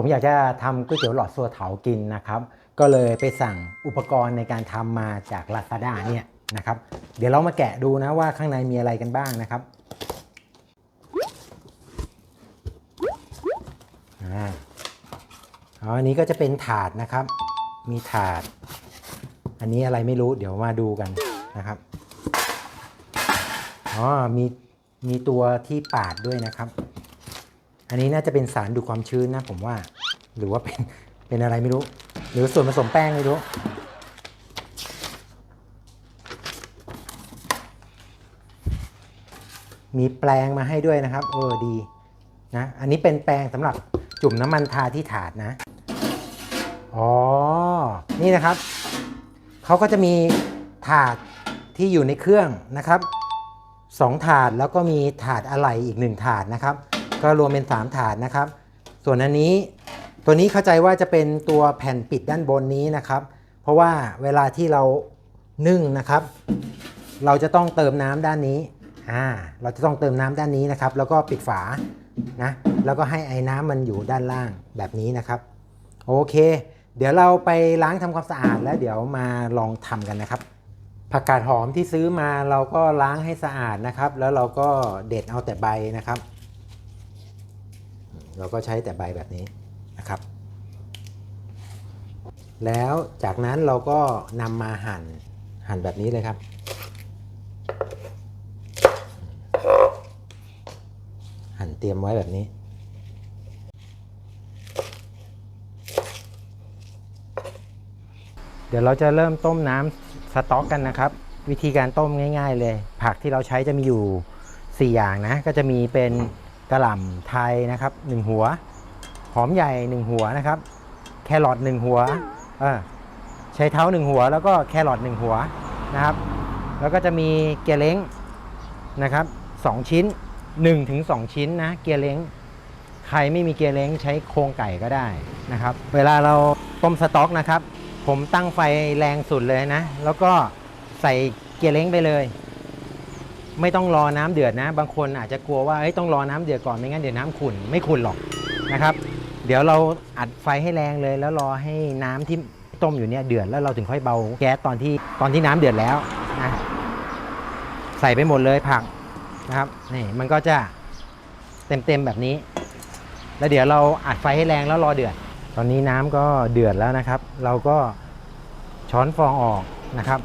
ผมอยากจะทำก๋วยเตี๋ยวหลอดซัวเถากินนะครับ ก็เลยไปสั่งอุปกรณ์ในการทำมาจาก Lazada เนี่ยนะครับ เดี๋ยวเรามาแกะดูนะว่าข้างในมีอะไรกันบ้างนะครับอ๋ออันนี้ก็จะเป็นถาดนะครับ มีถาด อันนี้อะไรไม่รู้เดี๋ยวมาดูกันนะครับ อ๋อ มีมีตัวที่ปาดด้วยนะครับ อันนี้น่าจะเป็นสารดูดความชื้นนะผมว่า หรือว่าเป็นเป็นอะไรไม่รู้ หรือส่วนผสมแป้งไม่รู้ มีแปลงมาให้ด้วยนะครับ เออดีนะ อันนี้เป็นแปลงสำหรับจุ่มน้ำมันทาที่ถาดนะ อ๋อ นี่นะครับ เขาก็จะมีถาดที่อยู่ในเครื่องนะครับสองถาดแล้วก็มีถาดอะไหล่อีกหนึ่งถาดนะครับ ก็รวมเป็น3ถาดนะครับ ส่วนอันนี้ตัวนี้เข้าใจว่าจะเป็นตัวแผ่นปิดด้านบนนี้นะครับ เพราะว่าเวลาที่เรานึ่งนะครับ เราจะต้องเติมน้ำด้านนี้อ่าเราจะต้องเติมน้ำด้านนี้นะครับ แล้วก็ปิดฝานะแล้วก็ให้ไอ้น้ำมันอยู่ด้านล่างแบบนี้นะครับโอเค เดี๋ยวเราไปล้างทำความสะอาดแล้วเดี๋ยวมาลองทำกันนะครับผักกาดหอมที่ซื้อมาเราก็ล้างให้สะอาดนะครับ แล้วเราก็เด็ดเอาแต่ใบนะครับ เราก็ใช้แต่ใบแบบนี้นะครับ แล้วจากนั้นเราก็นำมาหั่นหั่นแบบนี้เลยครับ หั่นเตรียมไว้แบบนี้เดี๋ยวเราจะเริ่มต้มน้ำสต๊อกกันนะครับ วิธีการต้มง่าย ๆ เลย ผักที่เราใช้จะมีอยู่ 4 อย่างนะ ก็จะมีเป็น กระหล่ำไทยนะครับ1หัว หอมใหญ่ 1 หัวนะครับ แครอท1หัวเออใช้เท้า 1 หัว แล้วก็แครอท1หัวนะครับ แล้วก็จะมีเกียร์เล้งนะครับ2ชิ้น1ถึง2ชิ้นนะเกียร์เล้งใครไม่มีเกียร์เล้งใช้โครงไก่ก็ได้นะครับ เวลาเราต้มสต๊อกนะครับ ผมตั้งไฟแรงสุดเลยนะ แล้วก็ใส่เกียร์เล้งไปเลย ไม่ต้องรอน้ำเดือดนะ บางคนอาจจะกลัวว่าต้องรอน้ำเดือดก่อนไม่งั้นเดี๋ยวน้ำขุ่นไม่ขุ่นหรอกนะครับ เดี๋ยวเราอัดไฟให้แรงเลย แล้วรอให้น้ำที่ต้มอยู่เนี่ยเดือดแล้วเราถึงค่อยเบาแก๊สตอนที่ตอนที่น้ำเดือดแล้วนะใส่ไปหมดเลยผักนะครับนี่มันก็จะเต็มๆแบบนี้ แล้วเดี๋ยวเราอัดไฟให้แรงแล้วรอเดือด ตอนนี้น้ำก็เดือดแล้วนะครับ เราก็ช้อนฟองออกนะครับ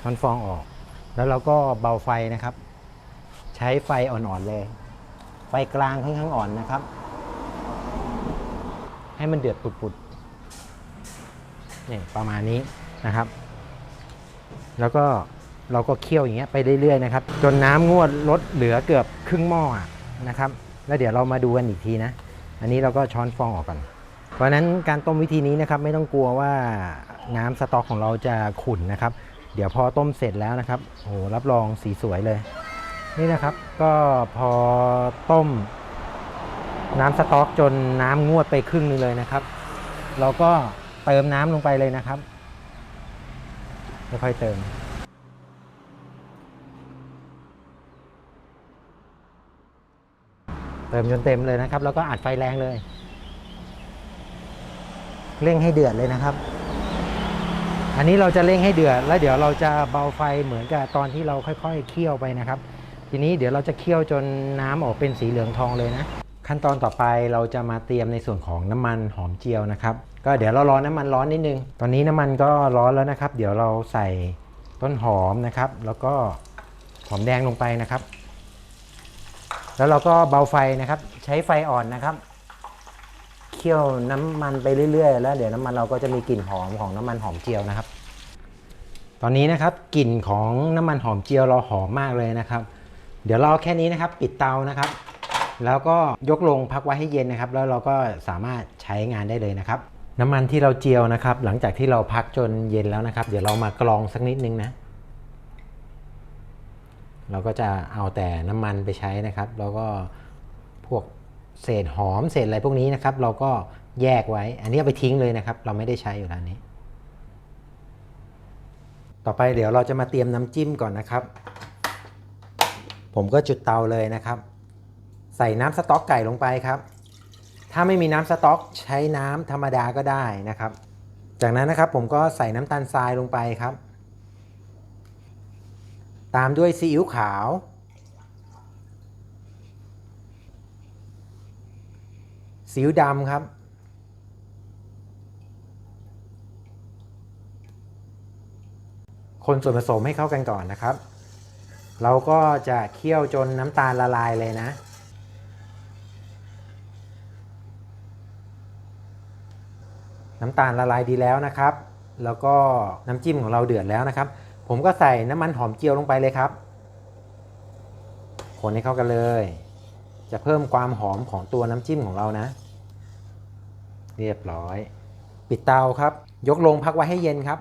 ช้อนฟองออก แล้วเราก็เบาไฟนะครับ ใช้ไฟอ่อนๆเลย ไฟกลางค่อนข้างอ่อนนะครับ ให้มันเดือดปุดๆนี่ประมาณนี้นะครับ แล้วก็เราก็เคี่ยวอย่างเงี้ยไปเรื่อยๆนะครับ จนน้ำงวดลดเหลือเกือบครึ่งหม้อนะครับ แล้วเดี๋ยวเรามาดูกันอีกทีนะ อันนี้เราก็ช้อนฟองออกก่อน เพราะนั้นการต้มวิธีนี้นะครับ ไม่ต้องกลัวว่าน้ำสต๊อกของเราจะขุ่นนะครับ เดี๋ยวพอต้มเสร็จแล้วนะครับโอ้รับรองสีสวยเลย นี่นะครับก็พอต้ม น้ำสต๊อกจนน้ำงวดไปครึ่งนึงเลยนะครับ เราก็เติมน้ำลงไปเลยนะครับค่อยๆเติมเติมจนเต็มเลยนะครับ แล้วก็อัดไฟแรงเลย เร่งให้เดือดเลยนะครับ อันนี้เราจะเร่งให้เดือดแล้วเดี๋ยวเราจะเบาไฟเหมือนกับตอนที่เราค่อยๆเคี่ยวไปนะครับ ทีนี้เดี๋ยวเราจะเคี่ยวจนน้ำออกเป็นสีเหลืองทองเลยนะ ขั้นตอนต่อไปเราจะมาเตรียมในส่วนของน้ำมันหอมเจียวนะครับ ก็เดี๋ยวเรารอน้ำมันร้อนนิดนึง ตอนนี้น้ำมันก็ร้อนแล้วนะครับ เดี๋ยวเราใส่ต้นหอมนะครับ แล้วก็หอมแดงลงไปนะครับ แล้วเราก็เบาไฟนะครับ ใช้ไฟอ่อนนะครับ เคี่ยวน้ำมันไปเรื่อยๆ แล้วเดี๋ยวน้ำมันเราก็จะมีกลิ่นหอมของน้ำมันหอมเจียวนะครับ ตอนนี้นะครับกลิ่นของน้ำมันหอมเจียวเราหอมมากเลยนะครับ เดี๋ยวเราแค่นี้นะครับปิดเตานะครับ แล้วก็ยกลงพักไว้ให้เย็นนะครับ แล้วเราก็สามารถใช้งานได้เลยนะครับ น้ำมันที่เราเจียวนะครับ หลังจากที่เราพักจนเย็นแล้วนะครับ เดี๋ยวเรามากรองสักนิดนึงนะเราก็จะเอาแต่น้ำมันไปใช้นะครับ แล้วก็พวก เศษหอมเศษอะไรพวกนี้นะครับ เราก็แยกไว้ อันนี้ไปทิ้งเลยนะครับ เราไม่ได้ใช้อยู่แล้วนี้ ต่อไปเดี๋ยวเราจะมาเตรียมน้ำจิ้มก่อนนะครับ ผมก็จุดเตาเลยนะครับ ใส่น้ำสต๊อกไก่ลงไปครับ ถ้าไม่มีน้ำสต๊อกใช้น้ำธรรมดาก็ได้นะครับ จากนั้นนะครับผมก็ใส่น้ำตาลทรายลงไปครับ ตามด้วยซีอิ๊วขาว ซีอิ๊วดำครับ คนส่วนผสมให้เข้ากันก่อนนะครับ เราก็จะเคี่ยวจนน้ำตาลละลายเลยนะน้ำตาลละลายดีแล้วนะครับ แล้วก็น้ำจิ้มของเราเดือดแล้วนะครับ ผมก็ใส่น้ำมันหอมเจียวลงไปเลยครับ คนให้เข้ากันเลย จะเพิ่มความหอมของตัวน้ำจิ้มของเรานะ เรียบร้อย ปิดเตาครับ ยกลงพักไว้ให้เย็นครับ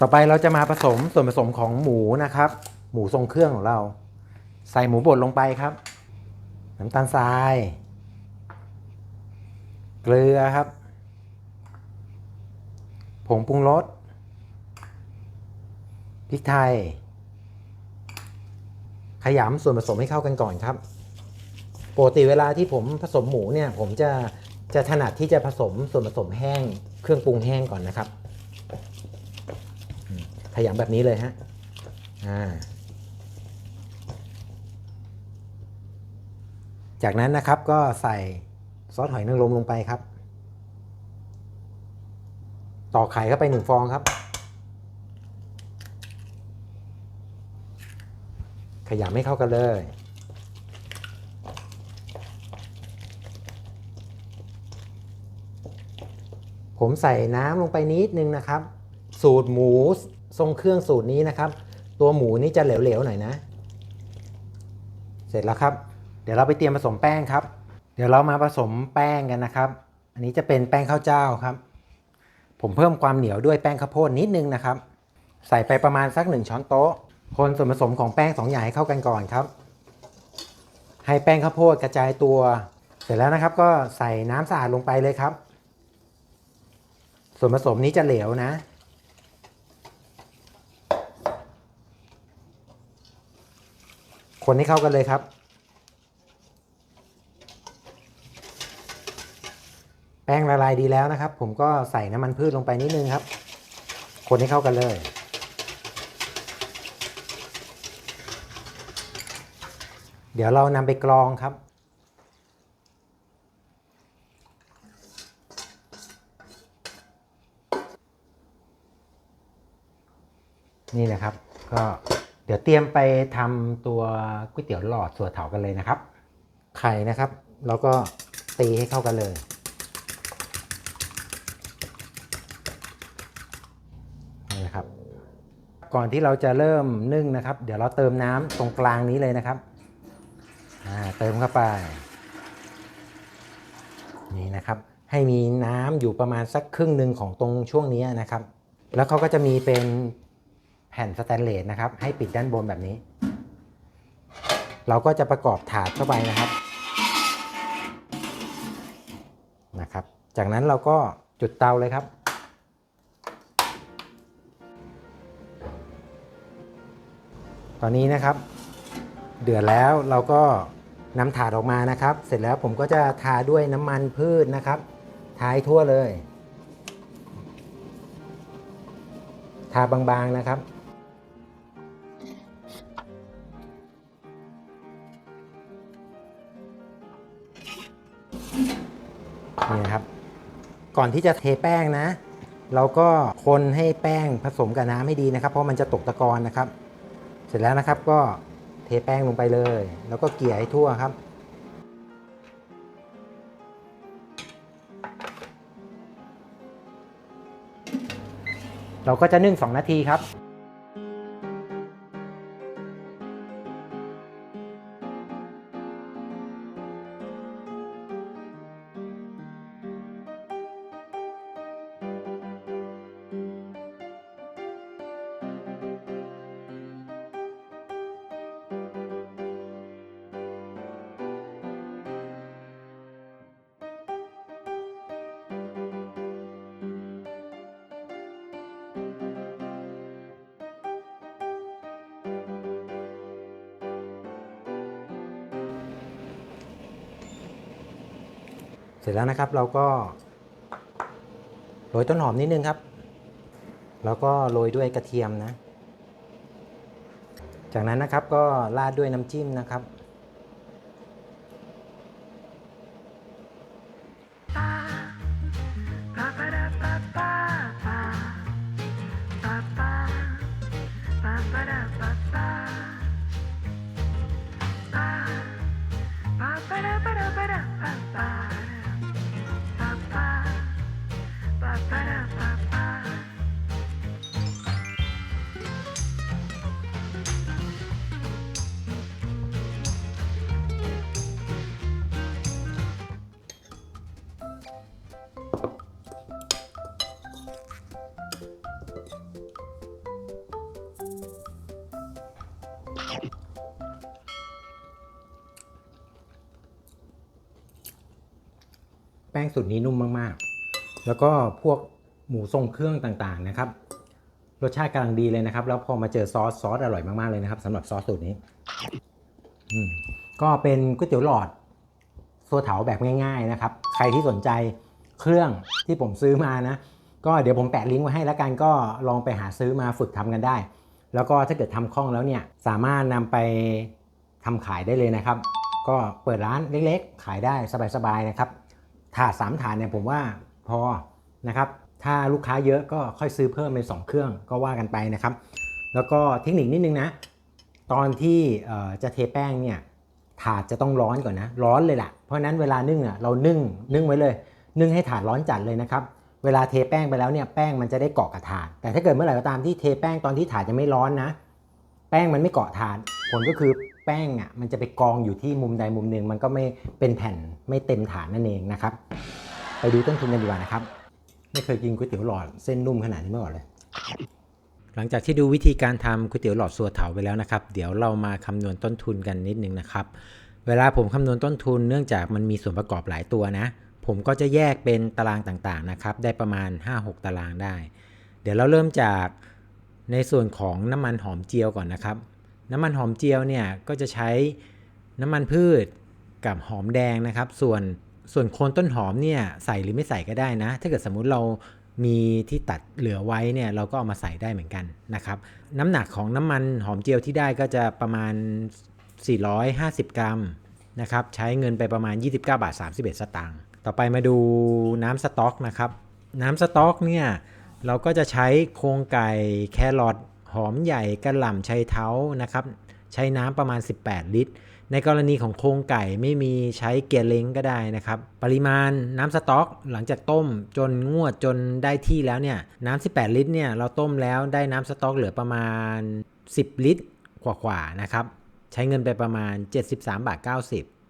ต่อไปเราจะมาผสมส่วนผสมของหมูนะครับ หมูทรงเครื่องของเรา ใส่หมูบดลงไปครับ น้ำตาลทราย เกลือครับ ผงปรุงรสพริกไทย ขยำส่วนผสมให้เข้ากันก่อนครับปกติเวลาที่ผมผสมหมูเนี่ย ผมจะ จะถนัดที่จะผสมส่วนผสมแห้ง เครื่องปรุงแห้งก่อนนะครับขยำแบบนี้เลยฮะอ่าจากนั้นนะครับก็ใส่ซอสหอยนางรมลงไปครับตอกไข่เข้าไปหนึ่งฟองครับ ขยำให้เข้ากันเลย ผมใส่น้ำลงไปนิดนึงนะครับ สูตรหมูทรงเครื่องสูตรนี้นะครับ ตัวหมูนี่จะเหลวๆหน่อยนะ เสร็จแล้วครับ เดี๋ยวเราไปเตรียมผสมแป้งครับ เดี๋ยวเรามาผสมแป้งกันนะครับ อันนี้จะเป็นแป้งข้าวเจ้าครับ ผมเพิ่มความเหนียวด้วยแป้งข้าวโพดนิดนึงนะครับ ใส่ไปประมาณสักหนึ่งช้อนโต๊ะ คนส่วนผสมของแป้งสองอย่างให้เข้ากันก่อนครับ ให้แป้งข้าวโพดกระจายตัว เสร็จแล้วนะครับก็ใส่น้ำสะอาดลงไปเลยครับ ส่วนผสมนี้จะเหลวนะ คนให้เข้ากันเลยครับ แป้งละลายดีแล้วนะครับ ผมก็ใส่น้ำมันพืชลงไปนิดนึงครับ คนให้เข้ากันเลยเดี๋ยวเรานำไปกรองครับ นี่นะครับ ก็เดี๋ยวเตรียมไปทำตัวก๋วยเตี๋ยวหลอดสัวเถากันเลยนะครับ ไข่นะครับเราก็ตีให้เข้ากันเลย นี่นะครับ ก่อนที่เราจะเริ่มนึ่งนะครับ เดี๋ยวเราเติมน้ำตรงกลางนี้เลยนะครับเติมเข้าไป นี่นะครับ ให้มีน้ำอยู่ประมาณสักครึ่งหนึ่งของตรงช่วงนี้นะครับ แล้วเขาก็จะมีเป็น แผ่นสแตนเลสนะครับ ให้ปิดด้านบนแบบนี้ เราก็จะประกอบถาดเข้าไปนะครับนะครับ จากนั้นเราก็จุดเตาเลยครับ ตอนนี้นะครับ เดือดแล้วเราก็นำถาดออกมานะครับ เสร็จแล้วผมก็จะทาด้วยน้ำมันพืชนะครับทาให้ทั่วเลย ทาบางๆนะครับ นี่ครับ ก่อนที่จะเทแป้งนะ เราก็คนให้แป้งผสมกับน้ำให้ดีนะครับ เพราะมันจะตกตะกอนนะครับ เสร็จแล้วนะครับก็เทแป้งลงไปเลย แล้วก็เกลี่ยให้ทั่วครับเราก็จะนึ่ง 2 นาทีครับ เสร็จแล้วนะครับเราก็โรยต้นหอมนิดนึงครับ แล้วก็โรยด้วยกระเทียมนะ จากนั้นนะครับก็ราดด้วยน้ำจิ้มนะครับ ป้งสูตรนี้นุ่มมากๆ แล้วก็พวกหมูทรงเครื่องต่างๆนะครับ รสชาติกำลังดีเลยนะครับ แล้วพอมาเจอซอสซอสอร่อยมากๆเลยนะครับสำหรับซอสสูตรนี้ก็เป็นก๋วยเตี๋ยวหลอดซัวเถาแบบง่าย ๆนะครับ ใครที่สนใจเครื่องที่ผมซื้อมานะ ก็เดี๋ยวผมแปะลิงก์ไว้ให้แล้วกันก็ลองไปหาซื้อมาฝึกทำกันได้ แล้วก็ถ้าเกิดทำคล่องแล้วเนี่ยสามารถนำไปทำขายได้เลยนะครับ ก็เปิดร้านเล็กๆ ขายได้สบายๆนะครับ ถาดสามถาดเนี่ยผมว่าพอนะครับ ถ้าลูกค้าเยอะก็ค่อยซื้อเพิ่มเป็น2เครื่องก็ว่ากันไปนะครับ แล้วก็เทคนิคนิดนึงนะ ตอนที่จะเทแป้งเนี่ยถาดจะต้องร้อนก่อนนะ ร้อนเลยล่ะ เพราะนั้นเวลานึ่งอะเรานึ่งนึ่งไว้เลย นึ่งให้ถาดร้อนจัดเลยนะครับ เวลาเทแป้งไปแล้วเนี่ยแป้งมันจะได้เกาะกับถาด แต่ถ้าเกิดเมื่อไหร่ก็ตามที่เทแป้งตอนที่ถาดยังไม่ร้อนนะ แป้งมันไม่เกาะถาดผลก็คือ ป้งอะมันจะไปกองอยู่ที่มุมใดมุมหนึ่งมันก็ไม่เป็นแผ่นไม่เต็มถาดนั่นเองนะครับ ไปดูต้นทุนกันดีกว่านะครับ ไม่เคยกินก๋วยเตี๋ยวหลอดเส้นนุ่มขนาดนี้มาก่อนเลย หลังจากที่ดูวิธีการทำก๋วยเตี๋ยวหลอดสัวเถาไปแล้วนะครับ เดี๋ยวเรามาคำนวณต้นทุนกันนิดนึงนะครับ เวลาผมคำนวณต้นทุนเนื่องจากมันมีส่วนประกอบหลายตัวนะ ผมก็จะแยกเป็นตารางต่างๆนะครับ ได้ประมาณ 5-6 ตารางได้ เดี๋ยวเราเริ่มจากในส่วนของน้ำมันหอมเจียวก่อนนะครับ น้ำมันหอมเจียวเนี่ยก็จะใช้น้ำมันพืชกับหอมแดงนะครับ ส่วนส่วนโคนต้นหอมเนี่ยใส่หรือไม่ใส่ก็ได้นะ ถ้าเกิดสมมุติเรามีที่ตัดเหลือไว้เนี่ยเราก็เอามาใส่ได้เหมือนกันนะครับ น้ำหนักของน้ำมันหอมเจียวที่ได้ก็จะประมาณ 450 กรัมนะครับ ใช้เงินไปประมาณ 29 บาท 31 สตางค์ ต่อไปมาดูน้ำสต๊อกนะครับ น้ำสต๊อกเนี่ยเราก็จะใช้โครงไก่แครอท หอมใหญ่กระหล่ำชัยเท้านะครับ ใช้น้ำประมาณ 18 ลิตร ในกรณีของโครงไก่ไม่มีใช้เกียร์เล้งก็ได้นะครับ ปริมาณน้ำสต๊อกหลังจากต้มจนงวดจนได้ที่แล้วเนี่ยน้ำ 18 ลิตรเนี่ยเราต้มแล้วได้น้ำสต๊อกเหลือประมาณ 10 ลิตรกว่าๆนะครับ ใช้เงินไปประมาณ 73บาท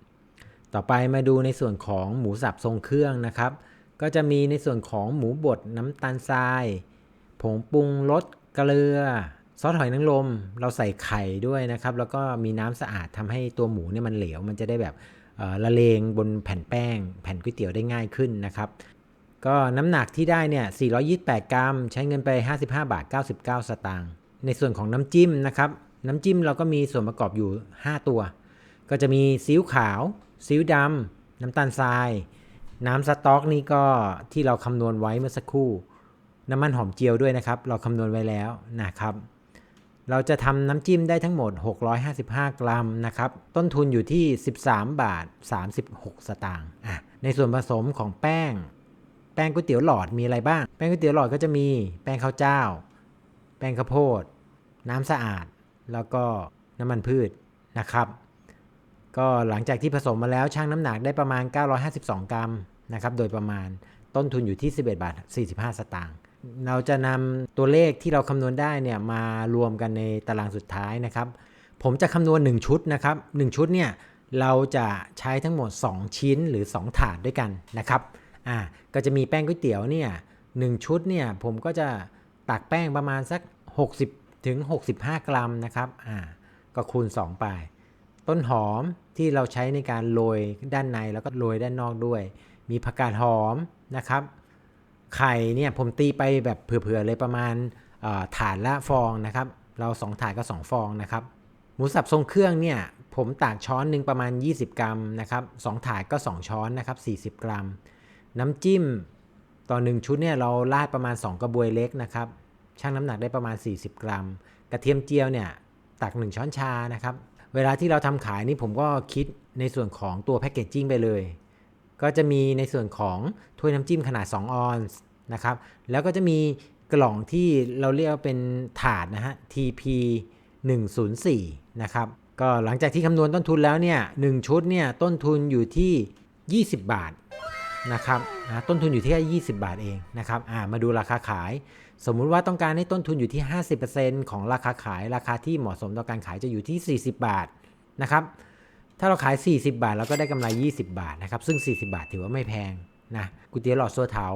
90 ต่อไปมาดูในส่วนของหมูสับทรงเครื่องนะครับ ก็จะมีในส่วนของหมูบดน้ำตาลทราย ผงปรุงรส กลือ ซอสหอยนางรมเราใส่ไข่ด้วยนะครับ แล้วก็มีน้ำสะอาดทำให้ตัวหมูเนี่ยมันเหลว มันจะได้แบบละเลงบนแผ่นแป้ง แผ่นก๋วยเตี๋ยวได้ง่ายขึ้นนะครับ ก็น้ำหนักที่ได้เนี่ย 428 กรัม ใช้เงินไป 55 บาท 99 สตางค์ในส่วนของน้ำจิ้มนะครับ น้ำจิ้มเราก็มีส่วนประกอบอยู่ 5 ตัว ก็จะมีซีอิ๊วขาวซีอิ๊วดำน้ำตาลทราย น้ำสต๊อกนี่ก็ที่เราคำนวณไว้เมื่อสักครู่ น้ำมันหอมเจียวด้วยนะครับ เราคำนวณไว้แล้วนะครับ เราจะทำน้ำจิ้มได้ทั้งหมด 655 กรัมนะครับ ต้นทุนอยู่ที่ 13 บาท 36 สตางค์อะในส่วนผสมของแป้ง แป้งก๋วยเตี๋ยวหลอดมีอะไรบ้าง แป้งก๋วยเตี๋ยวหลอดก็จะมีแป้งข้าวเจ้า แป้งข้าวโพด น้ำสะอาด แล้วก็น้ำมันพืชนะครับ ก็หลังจากที่ผสมมาแล้วชั่งน้ำหนักได้ประมาณ 952 กรัมนะครับ โดยประมาณต้นทุนอยู่ที่ 11 บาท 45 สตางค์ เราจะนำตัวเลขที่เราคำนวณได้เนี่ยมารวมกันในตารางสุดท้ายนะครับ ผมจะคำนวณ 1 ชุดนะครับ 1 ชุดเนี่ยเราจะใช้ทั้งหมด 2 ชิ้นหรือ 2 ถาดด้วยกันนะครับอ่าก็จะมีแป้งก๋วยเตี๋ยวเนี่ยหนึ่งชุดเนี่ยผมก็จะตักแป้งประมาณสัก 60ถึง65 กรัมนะครับอ่าก็คูณ 2 ไป ต้นหอมที่เราใช้ในการโรยด้านในแล้วก็โรยด้านนอกด้วย มีผักกาดหอมนะครับ ไข่เนี่ยผมตีไปแบบเผื่อๆเลยประมาณเอ่อถาดละฟองนะครับ เรา 2 ถาดก็ 2 ฟองนะครับ หมูสับทรงเครื่องเนี่ยผมตากช้อนหนึ่งประมาณ 20 กรัมนะครับสองถาดก็ 2 ช้อนนะครับ 40 กรัม น้ำจิ้มต่อหนึ่งชุดเนี่ยเราราดประมาณ 2 กระบวยเล็กนะครับชั่งน้ำหนักได้ประมาณ 40 กรัม กระเทียมเจียวเนี่ยตัก 1 ช้อนชานะครับ เวลาที่เราทำขายนี่ผมก็คิดในส่วนของตัวแพคเกจจิ้งไปเลย ก็จะมีในส่วนของถ้วยน้ำจิ้มขนาด 2 ออนซ์นะครับ แล้วก็จะมีกล่องที่เราเรียกว่าเป็นถาดนะฮะ TP 104นะครับ ก็หลังจากที่คำนวณต้นทุนแล้วเนี่ยหชุดเนี่ยต้นทุนอยู่ที่ 20 บาทนะครับนะต้นทุนอยู่ที่แค่20 บาทเองนะครับอ่ามาดูราคาขาย สมมุติว่าต้องการให้ต้นทุนอยู่ที่ 50%ของราคาขาย ราคาที่เหมาะสมต่อการขายจะอยู่ที่ 40 บาทนะครับ ถ้าเราขาย 40 บาทเราก็ได้กำไร 20 บาทนะครับ ซึ่ง 40 บาทถือว่าไม่แพงนะก๋วยเตี๋ยวหลอดซัวเถา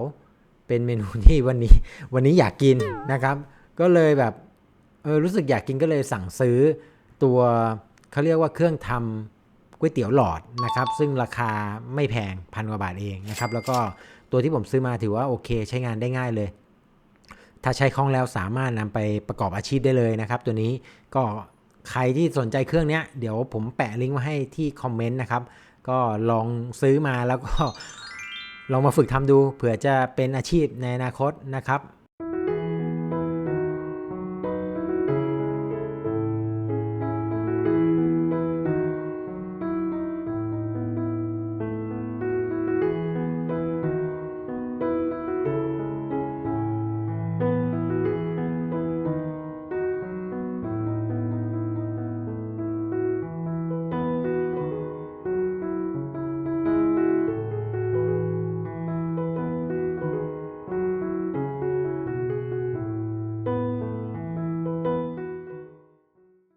เป็นเมนูที่วันนี้วันนี้อยากกินนะครับ ก็เลยแบบเออรู้สึกอยากกินก็เลยสั่งซื้อตัวเขาเรียกว่าเครื่องทำก๋วยเตี๋ยวหลอดนะครับ ซึ่งราคาไม่แพงพันกว่าบาทเองนะครับ แล้วก็ตัวที่ผมซื้อมาถือว่าโอเค ใช้งานได้ง่ายเลย ถ้าใช้คล่องแล้วสามารถนำไปประกอบอาชีพได้เลยนะครับ ตัวนี้ก็ ใครที่สนใจเครื่องเนี้ยเดี๋ยวผมแปะลิงก์ไว้ให้ที่คอมเมนต์นะครับ ก็ลองซื้อมาแล้วก็ลองมาฝึกทำดูเผื่อจะเป็นอาชีพในอนาคตนะครับ